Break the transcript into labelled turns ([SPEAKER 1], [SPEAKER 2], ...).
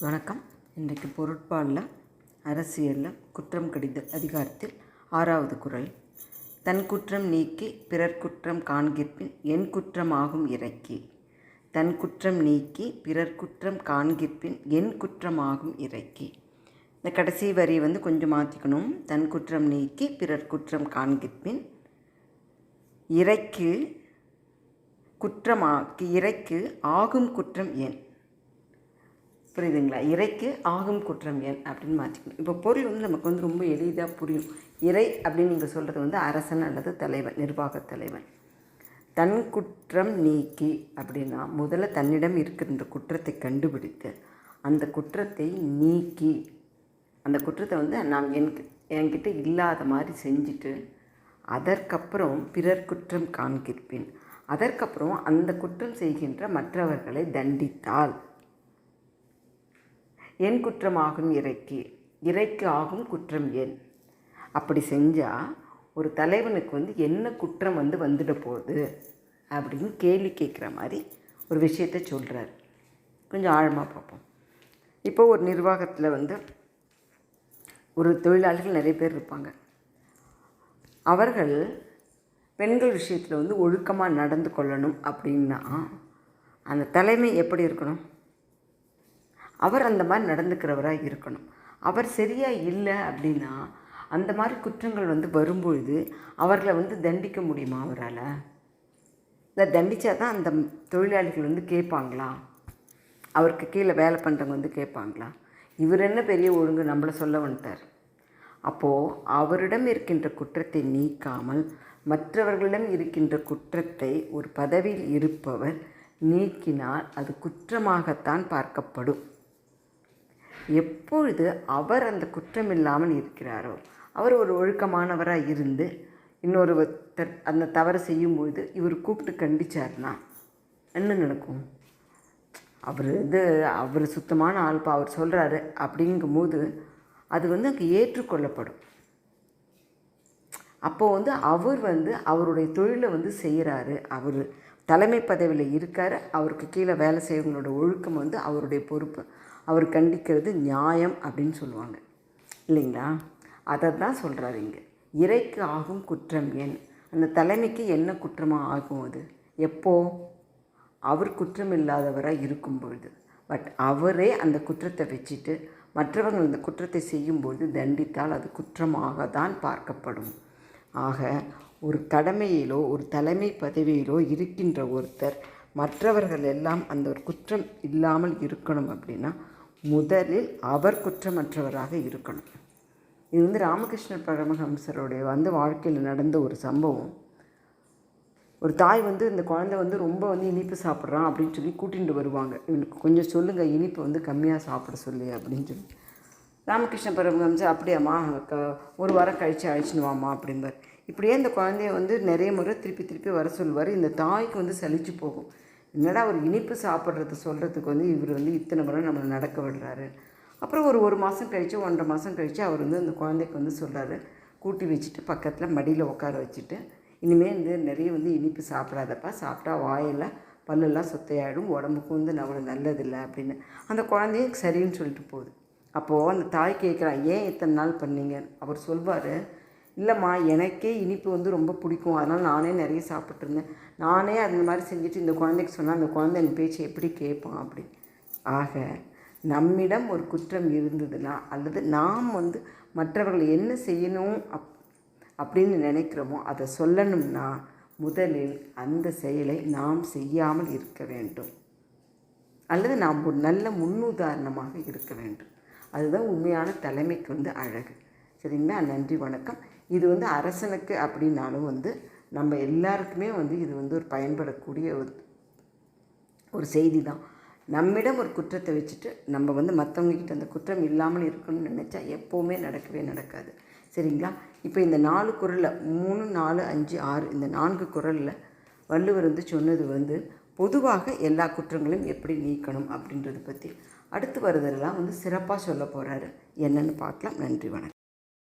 [SPEAKER 1] வணக்கம். இன்றைக்கு பொருட்பாலில் அரசியலில் குற்றம் கடித அதிகாரத்தில் ஆறாவது குரல். தன் குற்றம் நீக்கி பிறர் குற்றம் காண்கிற்பின் என் குற்றம் ஆகும் இறைக்கி. தன் குற்றம் நீக்கி பிறர் குற்றம் காண்கிற்பின் என் குற்றம் ஆகும் இறைக்கி. இந்த கடைசி வரியை வந்து கொஞ்சம் மாற்றிக்கணும் தன் குற்றம் நீக்கி பிறர் குற்றம் காண்கிற்பின் இறைக்கு குற்றமாக்கி இறைக்கு ஆகும் குற்றம் ஏன்? புரியுதுங்களா? இறைக்கு ஆகும் குற்றம் ஏன் அப்படின்னு மாற்றிக்கணும் இப்போ பொருள் வந்து நமக்கு வந்து ரொம்ப எளிதாக புரியும். இறை அப்படின்னு நீங்கள் சொல்கிறது வந்து அரசன் அல்லது தலைவன் நிர்வாக தலைவன். தன் குற்றம் நீக்கி அப்படின்னா முதல்ல தன்னிடம் இருக்கிற இந்த குற்றத்தை கண்டுபிடித்து அந்த குற்றத்தை நீக்கி அந்த குற்றத்தை வந்து நான் என் என்கிட்ட இல்லாத மாதிரி செஞ்சுட்டு அதற்கப்புறம் பிறர் குற்றம் காண்கிற்பின். அதற்கப்புறம் அந்த குற்றம் செய்கின்ற மற்றவர்களை தண்டித்தால். என் குற்றமாகும் இறைக்கு. இறைக்கு ஆகும் குற்றம் என் அப்படி செஞ்சால் ஒரு தலைவனுக்கு வந்து என்ன குற்றம் வந்து வந்துட போகுது? அப்படின்னு கேள்வி கேட்குற மாதிரி ஒரு விஷயத்த சொல்கிறார் கொஞ்சம் ஆழமாக பார்ப்போம். இப்போ ஒரு நிர்வாகத்தில் வந்து ஒரு தொழிலாளிகள் நிறைய பேர் இருப்பாங்க. அவர்கள் பெண்கள் விஷயத்தில் வந்து ஒழுக்கமாக நடந்து கொள்ளணும் அப்படின்னா அந்த தலைமை எப்படி இருக்கணும்? அவர் அந்த மாதிரி நடந்துக்கிறவராக இருக்கணும். அவர் சரியாக இல்லை அப்படின்னா அந்த மாதிரி குற்றங்கள் வந்து வரும்பொழுது அவர்களை வந்து தண்டிக்க முடியுமா அவரால்? இல்லை தண்டித்தா தான் அந்த தொழிலாளிகள் வந்து கேட்பாங்களா? அவருக்கு கீழே வேலை பண்ணுறவங்க வந்து கேட்பாங்களா? இவர் என்ன பெரிய ஒழுங்கு நம்மளை சொல்ல வந்துட்டார். அப்போது அவரிடம் இருக்கின்ற குற்றத்தை நீக்காமல் மற்றவர்களிடம் இருக்கின்ற குற்றத்தை ஒரு பதவியில் இருப்பவர் நீக்கினால் அது குற்றமாகத்தான் பார்க்கப்படும். எப்பொழுது அவர் அந்த குற்றம் இல்லாமல் இருக்கிறாரோ அவர் ஒரு ஒழுக்கமானவராக இருந்து இன்னொருத்தர் அந்த தவறு செய்யும்பொழுது இவர் கூப்பிட்டு கண்டிச்சார்னா என்ன நடக்கும்? அவர் இது அவர் சுத்தமான ஆள்பா அவர் சொல்கிறாரு அப்படிங்கும்போது அது வந்து அங்கே ஏற்றுக்கொள்ளப்படும். அப்போது வந்து அவர் வந்து அவருடைய தொழிலை வந்து செய்கிறாரு அவர் தலைமை பதவியில் இருக்கார் அவருக்கு கீழே வேலை செய்கிறவங்களோட ஒழுக்கம் வந்து அவருடைய பொறுப்பு. அவர் கண்டிக்கிறது நியாயம் அப்படின்னு சொல்லுவாங்க. இல்லைங்களா? அதை தான் சொல்கிறாரு இங்கே. இறைக்கு ஆகும் குற்றம் ஏன்? அந்த தலைமைக்கு என்ன குற்றமாக ஆகும் அது? எப்போ? அவர் குற்றம் இல்லாதவராக இருக்கும் பொழுது. பட் அவரே அந்த குற்றத்தை வச்சுட்டு மற்றவர்கள் அந்த குற்றத்தை செய்யும்போது தண்டித்தால் அது குற்றமாக தான் பார்க்கப்படும். ஆக ஒரு கடமையிலோ ஒரு தலைமை பதவியிலோ இருக்கின்ற ஒருத்தர் மற்றவர்கள் எல்லாம் அந்த ஒரு குற்றம் இல்லாமல் இருக்கணும் அப்படின்னா முதலில் அவர் குற்றமற்றவராக இருக்கணும். இது வந்து ராமகிருஷ்ண பரமஹம்சருடைய வந்து வாழ்க்கையில் நடந்த ஒரு சம்பவம். ஒரு தாய் வந்து இந்த குழந்தை வந்து ரொம்ப வந்து இனிப்பு சாப்பிட்றான் அப்படின்னு சொல்லி கூட்டிகிட்டு வருவாங்க. இவனுக்கு கொஞ்சம் சொல்லுங்கள் இனிப்பு வந்து கம்மியாக சாப்பிட சொல்லி அப்படின்னு சொல்லி. ராமகிருஷ்ண பரமஹம்சர் அப்படியாம்மா க ஒரு வாரம் கழித்து அழைச்சின்னு வாமா அப்படிம்பார். இப்படியே இந்த குழந்தைய வந்து நிறைய முறை திருப்பி திருப்பி வர சொல்லுவார். இந்த தாய்க்கு வந்து சலிச்சு போகும். என்னடா ஒரு இனிப்பு சாப்பிட்றது சொல்கிறதுக்கு வந்து இவர் வந்து இத்தனை முறை நம்மளை நடக்க விடுறாரு. அப்புறம் ஒரு ஒரு மாதம் கழித்து ஒன்றரை மாதம் கழித்து அவர் வந்து அந்த குழந்தைக்கு வந்து சொல்கிறாரு கூட்டி வச்சுட்டு பக்கத்தில் மடியில் உட்கார வச்சுட்டு இனிமேல் வந்து நிறைய வந்து இனிப்பு சாப்பிடாதப்பா சாப்பிட்டா வாயில் பல்லெல்லாம் சுத்தையாயிடும் உடம்புக்கு வந்து நம்மளுக்கு நல்லதில்லை அப்படின்னு. அந்த குழந்தைய சரின்னு சொல்லிட்டு போகுது. அப்போது அந்த தாய் கேட்குறான் ஏன் இத்தனை நாள் பண்ணீங்க? அவர் சொல்வார் இல்லைம்மா எனக்கே இனிப்பு வந்து ரொம்ப பிடிக்கும். அதனால் நானே நிறைய சாப்பிட்ருந்தேன் நானே அந்த மாதிரி செஞ்சுட்டு இந்த குழந்தைக்கு சொன்னால் அந்த குழந்தை என் பேச்சு எப்படி கேட்பான்? அப்படி. ஆக நம்மிடம் ஒரு குற்றம் இருந்ததுன்னா அல்லது நாம் வந்து மற்றவர்கள் என்ன செய்யணும் அப் அப்படின்னு நினைக்கிறோமோ அதை சொல்லணும்னா முதலில் அந்த செயலை நாம் செய்யாமல் இருக்க வேண்டும். அல்லது நாம் ஒரு நல்ல முன்னுதாரணமாக இருக்க வேண்டும். அதுதான் உண்மையான தலைமைக்கு வந்து அழகு. சரிங்களா? நன்றி வணக்கம். இது வந்து அரசனுக்கு அப்படின்னாலும் வந்து நம்ம எல்லாருக்குமே வந்து இது வந்து ஒரு பயன்படக்கூடிய ஒரு ஒரு செய்தி தான் நம்மிடம் ஒரு குற்றத்தை வச்சுட்டு நம்ம வந்து மற்றவங்கக்கிட்ட அந்த குற்றம் இல்லாமல் இருக்கணும்னு நினச்சா எப்போவுமே நடக்கவே நடக்காது. சரிங்களா? இப்போ இந்த நாலு குரலில் மூணு நாலு அஞ்சு ஆறு இந்த நான்கு குரலில் வள்ளுவர் வந்து சொன்னது வந்து பொதுவாக எல்லா குற்றங்களையும் எப்படி நீக்கணும் அப்படின்றத பற்றி அடுத்து வருதெல்லாம் வந்து சிறப்பாக சொல்ல போகிறாரு என்னென்னு பார்க்கலாம். நன்றி வணக்கம்.